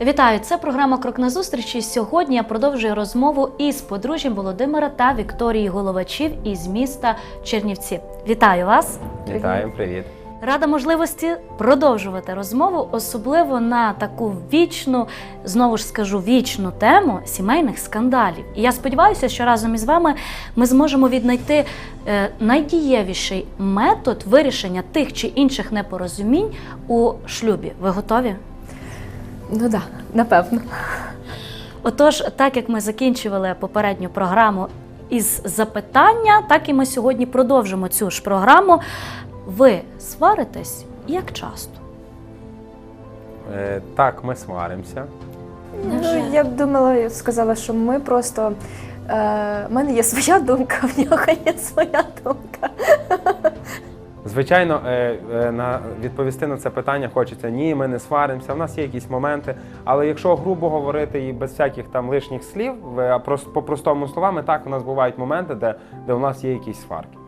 Вітаю! Це програма Крок на зустрічі. Сьогодні я продовжую розмову із подружжям Володимира та Вікторії Головачів із міста Чернівці. Вітаю вас! Вітаємо, привіт. Рада можливості продовжувати розмову, особливо на таку вічну, знову ж скажу, вічну тему сімейних скандалів. І я сподіваюся, що разом із вами ми зможемо віднайти е, найдієвіший метод вирішення тих чи інших непорозумінь у шлюбі. Ви готові? Ну так, да, напевно. Отож, так як ми закінчували попередню програму із запитання, так і ми сьогодні продовжимо цю ж програму. Ви сваритесь як часто? Е, так, ми сваримося. Ну, я б думала, я б сказала, що ми просто. Е, мене є своя думка, в нього є своя думка. Звичайно, е, е, на відповісти на це питання хочеться ні, ми не сваримося. У нас є якісь моменти. Але якщо грубо говорити і без всяких там лишніх слів, в- а прос- по-простому словами, так у нас бувають моменти, де, де у нас є якісь сварки.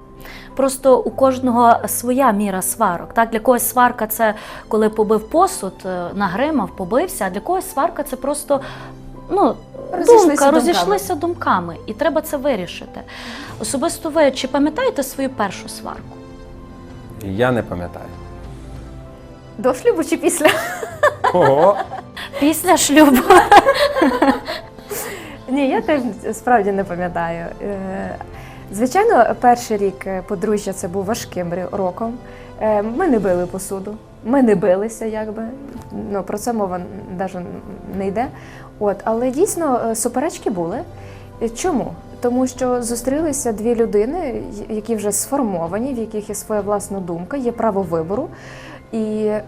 Просто у кожного своя міра сварок. Так, для когось сварка це коли побив посуд, е, нагримав, побився, а для когось сварка це просто ну, Розійшлися думка, думками. розійшлися думками, і треба це вирішити. Особисто ви чи пам'ятаєте свою першу сварку? Я не пам'ятаю. До шлюбу чи після? Ого! Після шлюбу. Ні, я теж справді не пам'ятаю. Е, Звичайно, перший рік е, подружжя це був важким роком. Е, Ми не били посуду, ми не билися, якби. Ну, про це мова навіть не йде. От, але дійсно суперечки були. Чому? Тому що зустрілися дві людини, які вже сформовані, в яких є своя власна думка, є право вибору. І е,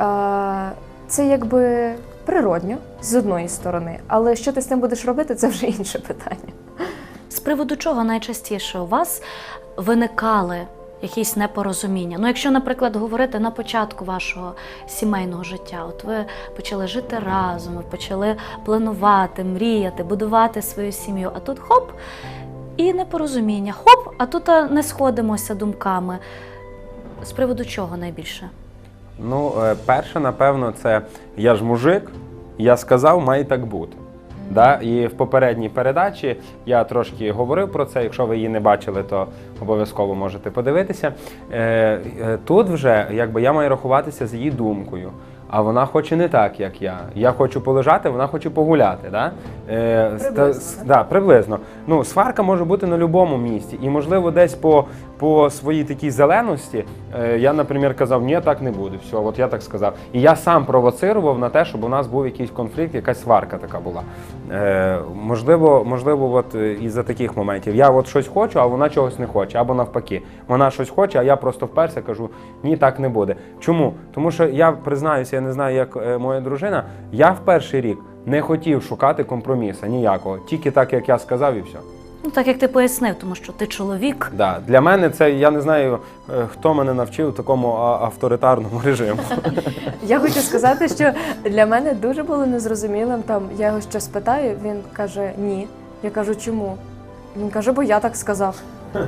це якби природньо з одної сторони. Але що ти з цим будеш робити, це вже інше питання. З приводу чого найчастіше у вас виникали якісь непорозуміння? Ну, якщо, наприклад, говорити на початку вашого сімейного життя, от ви почали жити разом, ви почали планувати, мріяти, будувати свою сім'ю, а тут хоп, і непорозуміння. Хоп, а тут не сходимося думками. З приводу чого найбільше? Ну, е, перше, напевно, це я ж мужик, я сказав, має так бути. Да? І в попередній передачі я трошки говорив про це. Якщо ви її не бачили, то обов'язково можете подивитися. Е, е, тут вже якби я маю рахуватися з її думкою. А вона хоче не так, як я. Я хочу полежати, вона хоче погуляти. Да? Е, Приблизно, так? да, приблизно. Ну, сварка може бути на будь-якому місці. І, можливо, десь по, по своїй такій зеленості е, я, наприклад, казав, ні, так не буде. Все, от я так сказав. І я сам провоцирував на те, щоб у нас був якийсь конфлікт, якась сварка така була. Е, можливо, можливо, от е, із-за таких моментів. Я от щось хочу, а вона чогось не хоче, або навпаки. Вона щось хоче, а я просто вперся кажу, ні, так не буде. Чому? Тому що я признаюся, я не знаю, як е, моя дружина. Я в перший рік не хотів шукати компромісу ніякого, тільки так, як я сказав, і все. Ну, так як ти пояснив, тому що ти чоловік. Да. Для мене це я не знаю, е, хто мене навчив такому авторитарному режиму. Я хочу сказати, що для мене дуже було незрозумілим. Там я його щось питаю, він каже ні. Я кажу, чому? Він каже, бо я так сказав.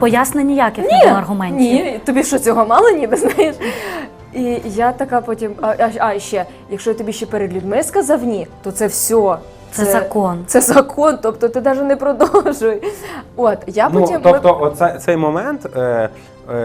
Пояснень ніяких не було аргументів. Ні, тобі що цього мало ніби знаєш? І я така потім, а, а, а ще, якщо я тобі ще перед людьми сказав ні, то це все. Це закон. Це закон, тобто ти навіть не продовжуй. От, я Ну, потім. тобто, оце, цей момент е,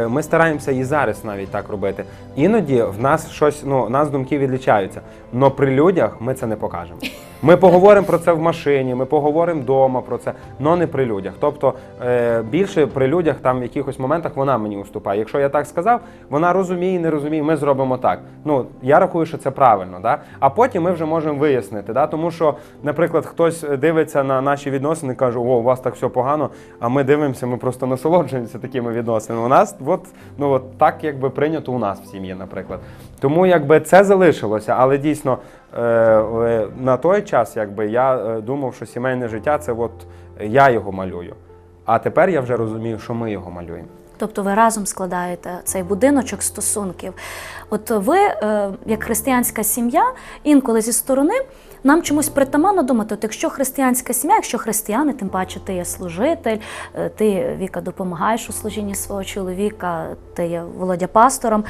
ми стараємося і зараз навіть так робити. Іноді в нас щось, ну, нас думки відлічаються. але при людях ми це не покажемо. Ми поговоримо про це в машині, ми поговоримо вдома про це, але не при людях. Тобто е, більше при людях там в якихось моментах вона мені уступає. Якщо я так сказав, вона розуміє, не розуміє, ми зробимо так. Ну я рахую, що це правильно. Да? А потім ми вже можемо вияснити. Да? Тому що, наприклад, хтось дивиться на наші відносини каже, о, у вас так все погано, а ми дивимося, ми просто насолоджуємося такими відносинами. У нас от, ну, от так якби прийнято у нас в сім'ї, наприклад. Тому якби це залишилося, але дійсно е, е, на той час якби я е, думав, що сімейне життя це от я його малюю. А тепер я вже розумію, що ми його малюємо. Тобто ви разом складаєте цей будиночок стосунків. От ви, е, як християнська сім'я, інколи зі сторони нам чомусь притаманно думати, от якщо християнська сім'я, якщо християни, тим паче ти є служитель, е, ти Віка допомагаєш у служінні свого чоловіка, ти є Володя пастором.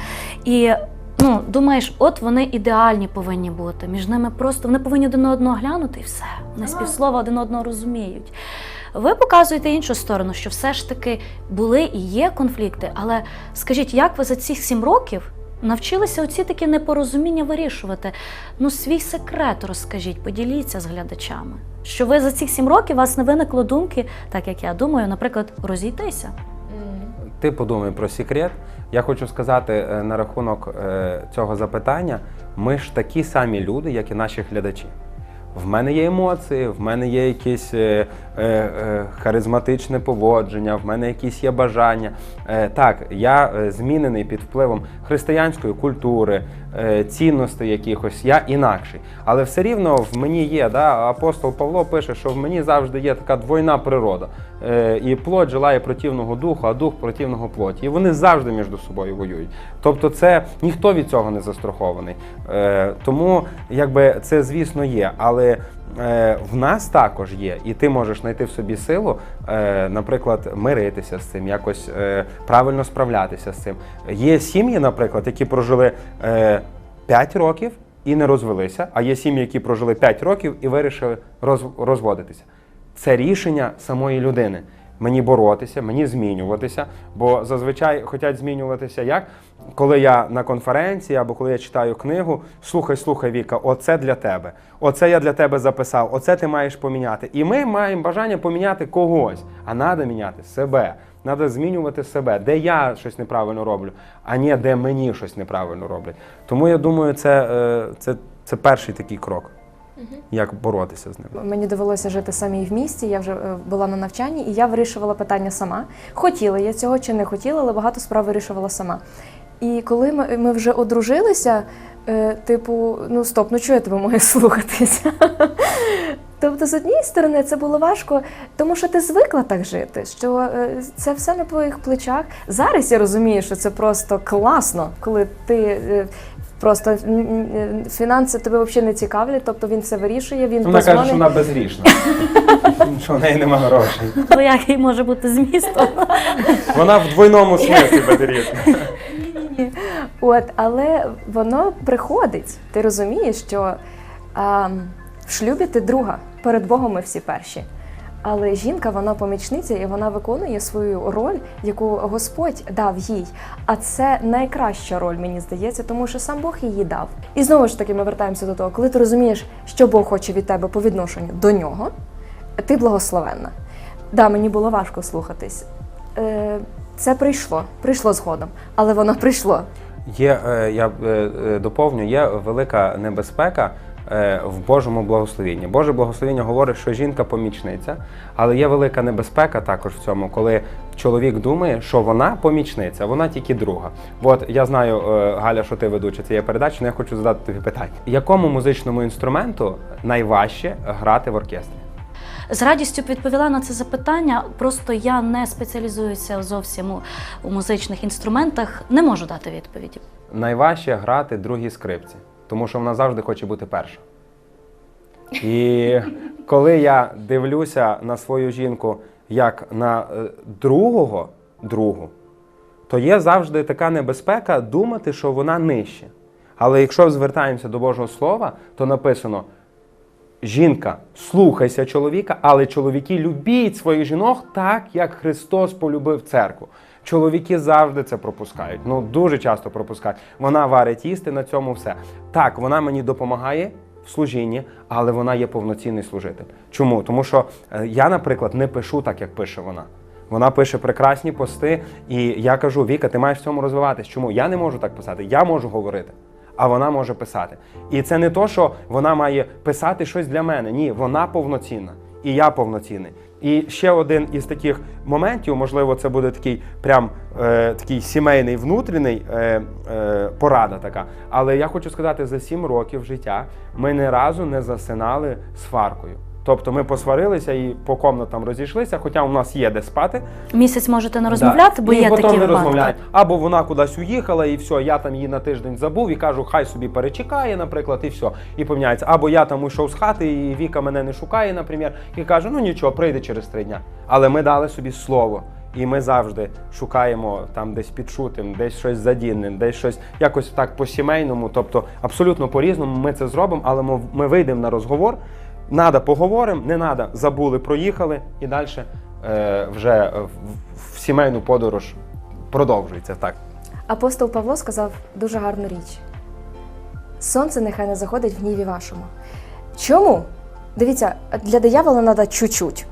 І ну, думаєш, от вони ідеальні повинні бути. Між ними просто вони повинні один одного глянути і все. Вони з півслова один одного розуміють. Ви показуєте іншу сторону, що все ж таки були і є конфлікти. Але скажіть, як ви за ці сім років навчилися оці такі непорозуміння вирішувати? Ну, свій секрет розкажіть, поділіться з глядачами. Що ви за цих сім років у вас не виникло думки, так як я думаю, наприклад, розійтися. Ти подумай про секрет. Я хочу сказати е, на рахунок е, цього запитання: ми ж такі самі люди, як і наші глядачі. В мене є емоції, в мене є якесь е, е, е, харизматичне поводження, в мене якісь є бажання. Е, так, я е, змінений під впливом християнської культури, цінностей якихось, я інакший. Але все рівно в мені є, да, апостол Павло пише, що в мені завжди є така двойна природа. Е, і плоть желає противного духу, а дух противного плоті. І вони завжди між собою воюють. Тобто, це ніхто від цього не застрахований. Е, тому, якби це, звісно, є. Але е, в нас також є, і ти можеш знайти в собі силу, е, наприклад, миритися з цим, якось е, правильно справлятися з цим. Є сім'ї, наприклад, які прожили е, 5 років і не розвелися, а є сім'ї, які прожили 5 років і вирішили роз, розводитися. Це рішення самої людини. Мені боротися, мені змінюватися, бо зазвичай хочуть змінюватися як? Коли я на конференції або коли я читаю книгу, слухай, слухай, Віка, оце для тебе. Оце я для тебе записав, оце ти маєш поміняти. І ми маємо бажання поміняти когось, а треба міняти себе. Треба змінювати себе, де я щось неправильно роблю, а не де мені щось неправильно роблять. Тому я думаю, це, е, це, це перший такий крок, як боротися з ним. Мені довелося жити самій в місті. Я вже е, була на навчанні, і я вирішувала питання сама. Хотіла я цього чи не хотіла, але багато справ вирішувала сама. І коли ми, ми вже одружилися, е, типу, ну стоп, ну чого я тебе маю слухатися? Тобто, з однієї сторони, це було важко, тому що ти звикла так жити, що е, це все на твоїх плечах. Зараз я розумію, що це просто класно, коли ти е, просто фінанси тебе взагалі не цікавлять, тобто він це вирішує, він Вона каже, що вона безгрішна, що в неї немає грошей. Ну, який може бути змістом? Вона в двойному смислі безгрішна. От, але воно приходить. Ти розумієш, що а, в шлюбі ти друга, перед Богом ми всі перші. Але жінка, вона помічниця і вона виконує свою роль, яку Господь дав їй. А це найкраща роль, мені здається, тому що сам Бог її дав. І знову ж таки, ми вертаємося до того, коли ти розумієш, що Бог хоче від тебе по відношенню до нього, ти благословенна. Да, мені було важко слухатись. Е, це прийшло, прийшло згодом, але воно прийшло. Є, е, я е, доповню, є велика небезпека в Божому благословенні. Боже благословення говорить, що жінка помічниця, але є велика небезпека також в цьому, коли чоловік думає, що вона помічниця, вона тільки друга. От я знаю, е, Галя, що ти ведуча цієї передачі, але я хочу задати тобі питання. Якому музичному інструменту найважче грати в оркестрі? З радістю відповіла на це запитання. Просто я не спеціалізуюся зовсім у, у музичних інструментах, не можу дати відповіді. Найважче грати другій скрипці, тому що вона завжди хоче бути перша. І коли я дивлюся на свою жінку як на е, другого другу, то є завжди така небезпека думати, що вона нижче. Але якщо звертаємося до Божого Слова, то написано: жінка, слухайся чоловіка, але чоловіки любіть своїх жінок так, як Христос полюбив церкву. Чоловіки завжди це пропускають. Ну дуже часто пропускають. Вона варить їсти на цьому все. Так, вона мені допомагає в служінні, але вона є повноцінний служитель. Чому? Тому що е, я, наприклад, не пишу так, як пише вона. Вона пише прекрасні пости, і я кажу: Віка, ти маєш в цьому розвиватись. Чому? Я не можу так писати, я можу говорити. А вона може писати. І це не то, що вона має писати щось для мене. Ні, вона повноцінна. І я повноцінний. І ще один із таких моментів, можливо, це буде такий прям е, такий сімейний внутрішній е, е, порада така. Але я хочу сказати, за сім років життя ми ні разу не засинали сваркою. Тобто ми посварилися і по комнатам розійшлися, хоча у нас є де спати. Місяць можете не розмовляти, Да. бо і є потім такі не розмовляють. Або вона кудись уїхала, і все, я там її на тиждень забув і кажу, хай собі перечекає, наприклад, і все, і поміняється. Або я там уйшов з хати, і Віка мене не шукає, наприклад, і каже, ну нічого, прийде через три дня. Але ми дали собі слово. І ми завжди шукаємо там десь підшутим, десь щось задінним, десь щось якось так по-сімейному, тобто абсолютно по-різному ми це зробимо, але ми вийдемо на розговор. Надо поговоримо, не надо, забули, проїхали і далі е, вже в, сімейну подорож продовжується так. Апостол Павло сказав дуже гарну річ: Сонце нехай не заходить в гніві вашому. Чому? Дивіться, для диявола треба чуть-чуть.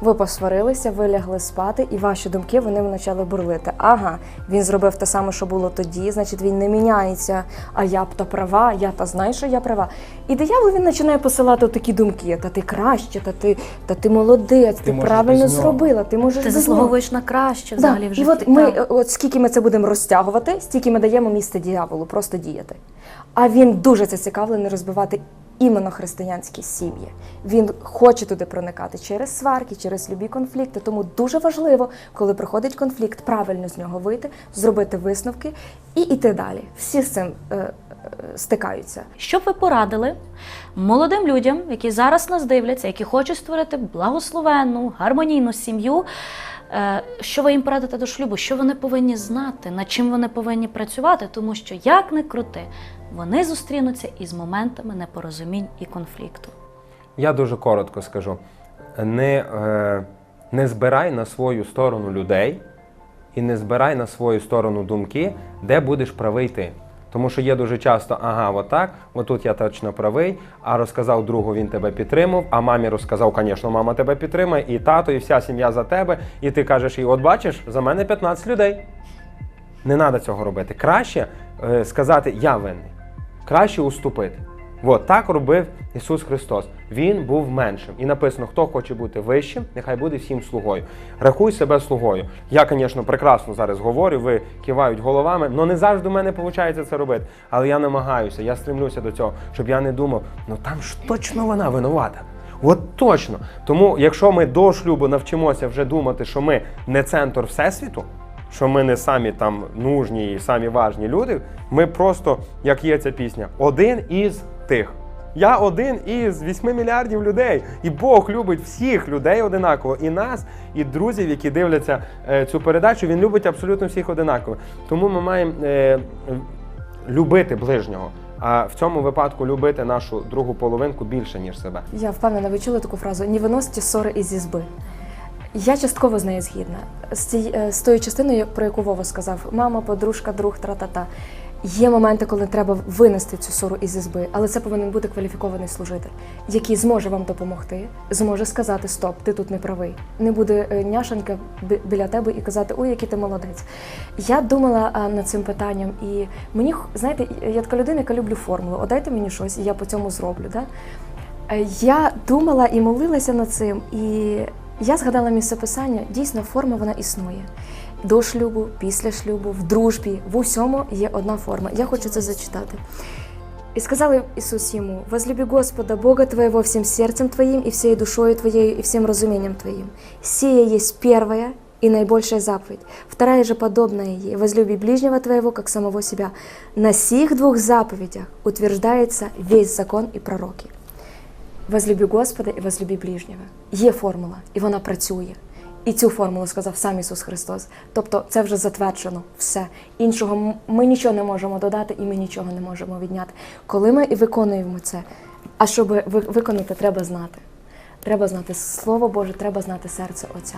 Ви посварилися, ви лягли спати, і ваші думки вони почали бурлити. Ага, він зробив те саме, що було тоді, значить він не міняється. А я б то права, я та знаю, що я права. І диявол він починає посилати такі думки: та ти краще, та ти, та ти молодець, ти, можеш правильно зробила, ти можеш Ти заслуговуєш на краще взагалі Да. в І от ми, от скільки ми це будемо розтягувати, стільки ми даємо місце діяволу, просто діяти. А він дуже зацікавлений розбивати іменно християнські сім'ї. Він хоче туди проникати через сварки, через любі конфлікти. Тому дуже важливо, коли приходить конфлікт, правильно з нього вийти, зробити висновки і йти далі. Всі з цим е, е, стикаються. Що б ви порадили молодим людям, які зараз нас дивляться, які хочуть створити благословенну, гармонійну сім'ю? е, Що ви їм порадите до шлюбу? Що вони повинні знати, над чим вони повинні працювати? Тому що як не крути, вони зустрінуться із моментами непорозумінь і конфлікту. Я дуже коротко скажу: не, е, не збирай на свою сторону людей і не збирай на свою сторону думки, де будеш правий ти. Тому що є дуже часто, ага, отак, отут я точно правий, а розказав другу, він тебе підтримав, а мамі розказав, звісно, мама тебе підтримає, і тато, і вся сім'я за тебе. І ти кажеш, і от бачиш, за мене 15 людей. Не треба цього робити. Краще е, сказати я винний. Краще уступити. От так робив Ісус Христос. Він був меншим. І написано: хто хоче бути вищим, нехай буде всім слугою. Рахуй себе слугою. Я, звісно, прекрасно зараз говорю, ви кивають головами, але не завжди в мене виходить це робити. Але я намагаюся, я стремлюся до цього, щоб я не думав, ну там ж точно вона винувата. От точно. Тому, якщо ми до шлюбу навчимося вже думати, що ми не центр всесвіту, що ми не самі там нужні і самі важні люди, ми просто, як є ця пісня, один із тих. Я один із 8 мільярдів людей, і Бог любить всіх людей одинаково, і нас, і друзів, які дивляться е, цю передачу. Він любить абсолютно всіх одинаково. Тому ми маємо е, любити ближнього. А в цьому випадку любити нашу другу половинку більше ніж себе. Я впевнена, ви чули таку фразу не виносьте ссори із ізби. Я частково з нею згідна. З, ці, е, з тою частиною, про яку Вова сказав, мама, подружка, друг, тра-та-та. Є моменти, коли треба винести цю ссору із ізби, але це повинен бути кваліфікований служитель, який зможе вам допомогти, зможе сказати Стоп, ти тут не правий. Не буде е, няшенька біля тебе і казати Ой, який ти молодець. Я думала над цим питанням, і мені знаєте, я така людина, яка люблю формулу. О, дайте мені щось, і я по цьому зроблю. Да? Е, Я думала і молилася над цим, і я згадала місце писання. Дійсно, форма вона існує. До шлюбу, після шлюбу, в дружбі, в усьому є одна форма. Я хочу це зачитати. И сказал Иисус ему, «Возлюби Господа, Бога твоего всем сердцем твоим и всей душою твоей и всем разумением твоим. Сия есть первая и наибольшая заповедь. Вторая же подобная ей, возлюби ближнего твоего, как самого себя. На сих двух заповедях утверждается весь закон и пророки. Возлюби Господа і возлюби ближнього. Є формула, і вона працює. І цю формулу сказав сам Ісус Христос. Тобто це вже затверджено все. Іншого ми нічого не можемо додати, і ми нічого не можемо відняти. Коли ми і виконуємо це, а щоб ви- виконати, треба знати. Треба знати Слово Боже, треба знати серце Отця.